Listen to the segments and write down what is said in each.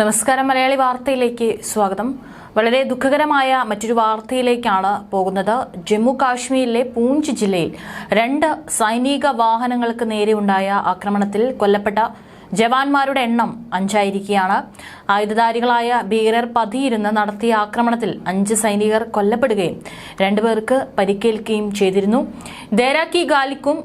നമസ്കാരം മലയാളി വാർത്തയിലേക്ക് സ്വാഗതം. വളരെ ദുഃഖകരമായ മറ്റൊരു വാർത്തയിലേക്കാണ് പോകുന്നത്. ജമ്മു കാശ്മീരിലെ പൂഞ്ച് ജില്ലയിൽ രണ്ട് സൈനിക വാഹനങ്ങൾക്ക് നേരെയുണ്ടായ ആക്രമണത്തിൽ കൊല്ലപ്പെട്ട ജവാന്മാരുടെ എണ്ണം അഞ്ചായിരിക്കുകയാണ്. ആയുധധാരികളായ ഭീകരർ പതിയിരുന്ന് നടത്തിയ ആക്രമണത്തിൽ അഞ്ച് സൈനികർ കൊല്ലപ്പെടുകയും രണ്ടുപേർക്ക് പരിക്കേൽക്കുകയും ചെയ്തിരുന്നു. ദേരാക്കി ഗാലിക്കും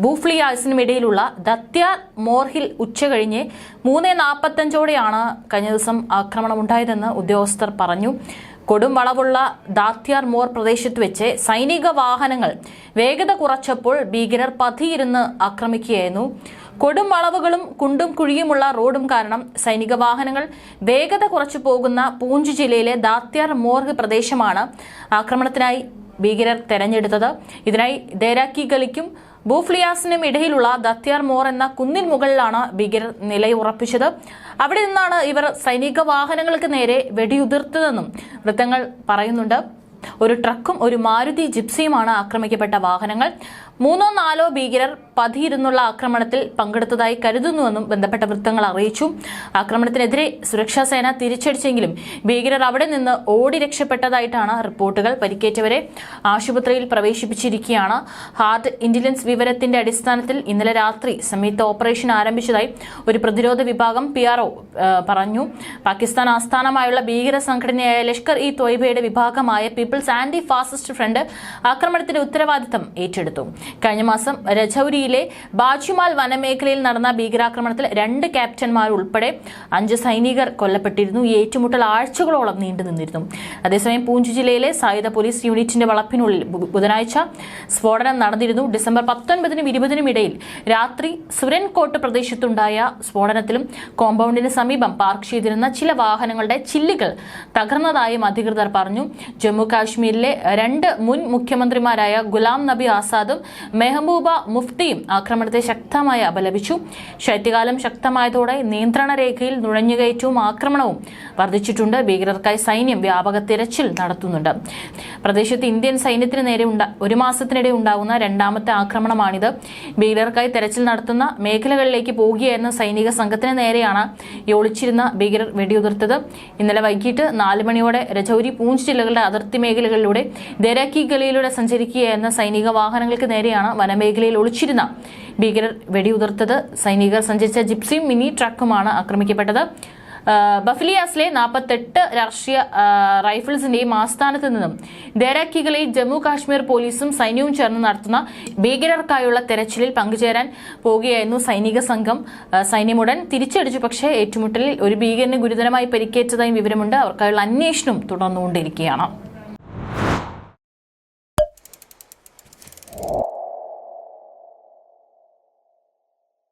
ബൂഫ്ലിയാസിനും ഇടയിലുള്ള ദത്യാർ മോർഹിൽ ഉച്ചകഴിഞ്ഞ് മൂന്ന് നാൽപ്പത്തഞ്ചോടെയാണ് കഴിഞ്ഞ ദിവസം ആക്രമണമുണ്ടായതെന്ന് ഉദ്യോഗസ്ഥർ പറഞ്ഞു. കൊടും വളവുള്ള ദാത്യാർ മോർ പ്രദേശത്ത് വെച്ച് സൈനിക വാഹനങ്ങൾ വേഗത കുറച്ചപ്പോൾ ഭീകരർ പതിയിരുന്ന് ആക്രമിക്കുകയായിരുന്നു. കൊടും വളവുകളും കുണ്ടും കുഴിയുമുള്ള റോഡും കാരണം സൈനിക വാഹനങ്ങൾ വേഗത കുറച്ചു പോകുന്ന പൂഞ്ച് ജില്ലയിലെ ദാത്യാർ മോർഗ് പ്രദേശമാണ് ആക്രമണത്തിനായി ഭീകരർ തെരഞ്ഞെടുത്തത്. ഇതിനായി ദേരാക്കി ഗലിക്കും ബൂഫ്ലിയാസിനും ഇടയിലുള്ള ദത്യാർ മോർ എന്ന കുന്നിൻ മുകളിലാണ് ഭീകരർ നിലയുറപ്പിച്ചത്. അവിടെ നിന്നാണ് ഇവർ സൈനിക വാഹനങ്ങൾക്ക് നേരെ വെടിയുതിർത്തതെന്നും വൃത്തങ്ങൾ പറയുന്നുണ്ട്. ഒരു ട്രക്കും ഒരു മാരുതി ജിപ്സിയുമാണ് ആക്രമിക്കപ്പെട്ട വാഹനങ്ങൾ. മൂന്നോ നാലോ ഭീകരർ പതിയിരുന്നുള്ള ആക്രമണത്തിൽ പങ്കെടുത്തതായി കരുതുന്നുവെന്നും ബന്ധപ്പെട്ട വൃത്തങ്ങൾ അറിയിച്ചു. ആക്രമണത്തിനെതിരെ സുരക്ഷാ സേന തിരിച്ചടിച്ചെങ്കിലും ഭീകരർ അവിടെ നിന്ന് ഓടി രക്ഷപ്പെട്ടതായിട്ടാണ് റിപ്പോർട്ടുകൾ പരിക്കേറ്റവരെ ആശുപത്രിയിൽ പ്രവേശിപ്പിച്ചിരിക്കുകയാണ്. ഹാർട്ട് ഇന്റലിജൻസ് വിവരത്തിന്റെ അടിസ്ഥാനത്തിൽ ഇന്നലെ രാത്രി സംയുക്ത ഓപ്പറേഷൻ ആരംഭിച്ചതായി ഒരു പ്രതിരോധ വിഭാഗം പി പറഞ്ഞു. പാകിസ്ഥാൻ ആസ്ഥാനമായുള്ള ഭീകര സംഘടനയായ ലഷ്കർ ഇ തോയ്ബയുടെ വിഭാഗമായ പീപ്പിൾസ് ആന്റി ഫാസിസ്റ്റ് ഫ്രണ്ട് ആക്രമണത്തിന്റെ ഉത്തരവാദിത്തം ഏറ്റെടുത്തു. കഴിഞ്ഞ മാസം രജൌരിയിലെ ബാജുമാൽ വനമേഖലയിൽ നടന്ന ഭീകരാക്രമണത്തിൽ രണ്ട് ക്യാപ്റ്റന്മാർ ഉൾപ്പെടെ അഞ്ച് സൈനികർ കൊല്ലപ്പെട്ടിരുന്നു. ഈ ഏറ്റുമുട്ടൽ ആഴ്ചകളോളം നീണ്ടു നിന്നിരുന്നു. അതേസമയം പൂഞ്ച് ജില്ലയിലെ സായുധ പോലീസ് യൂണിറ്റിന്റെ വളപ്പിനുള്ളിൽ ബുധനാഴ്ച സ്ഫോടനം നടന്നിരുന്നു. ഡിസംബർ പത്തൊൻപതിനും ഇരുപതിനും ഇടയിൽ രാത്രി സുരൻകോട്ട് പ്രദേശത്തുണ്ടായ സ്ഫോടനത്തിലും കോമ്പൗണ്ടിന് സമീപം പാർക്ക് ചെയ്തിരുന്ന ചില വാഹനങ്ങളുടെ ചില്ലുകൾ തകർന്നതായും അധികൃതർ പറഞ്ഞു. ജമ്മു കാശ്മീരിലെ രണ്ട് മുൻ മുഖ്യമന്ത്രിമാരായ ഗുലാം നബി ആസാദും മെഹബൂബ മുഫ്തിയും ആക്രമണത്തെ ശക്തമായി അപലപിച്ചു. ശൈത്യകാലം ശക്തമായതോടെ നിയന്ത്രണ രേഖയിൽ നുഴഞ്ഞുകയറ്റവും ആക്രമണവും വർദ്ധിച്ചിട്ടുണ്ട്. ഭീകരർക്കായി സൈന്യം വ്യാപക തിരച്ചിൽ നടത്തുന്നുണ്ട്. പ്രദേശത്ത് ഇന്ത്യൻ സൈന്യത്തിന് നേരെ ഒരു മാസത്തിനിടെ ഉണ്ടാകുന്ന രണ്ടാമത്തെ ആക്രമണമാണിത്. ഭീകരർക്കായി തെരച്ചിൽ നടത്തുന്ന മേഖലകളിലേക്ക് പോകുകയായിരുന്ന സൈനിക സംഘത്തിന് നേരെയാണ് യോളിച്ചിരുന്ന ഭീകരർ വെടിയുതിർത്തത്. ഇന്നലെ വൈകിട്ട് നാല് മണിയോടെ രജൌരി പൂഞ്ച് ജില്ലകളുടെ അതിർത്തി മേഖലകളിലൂടെ ദരാക്കി ഗലിയിലൂടെ സഞ്ചരിക്കുകയായിരുന്ന സൈനിക വാഹനങ്ങൾക്ക് നേരെയാണ് വനമേഖലയിൽ ഒളിച്ചിരുന്ന. ഭീകരർ വെടിയുതിർത്തത്. സൈനികർ സഞ്ചരിച്ച ജിപ്സിയും മിനി ട്രക്കുമാണ് ആക്രമിക്കപ്പെട്ടത്. ബഫിലിയാസിലെ നാൽപ്പത്തെട്ട് രാഷ്ട്രീയ റൈഫിൾസിന്റെയും ആസ്ഥാനത്ത് നിന്നും ദേരാക്കികളിൽ ജമ്മു കാശ്മീർ പോലീസും സൈന്യവും ചേർന്ന് നടത്തുന്ന ഭീകരർക്കായുള്ള തെരച്ചിലിൽ പങ്കുചേരാൻ പോവുകയായിരുന്നു സൈനിക സംഘം. സൈന്യമുടൻ തിരിച്ചടിച്ചു. പക്ഷേ ഏറ്റുമുട്ടലിൽ ഒരു ഭീകരന് ഗുരുതരമായി പരിക്കേറ്റതായും വിവരമുണ്ട്. അവർക്കായുള്ള അന്വേഷണം തുടർന്നുകൊണ്ടിരിക്കുകയാണ്.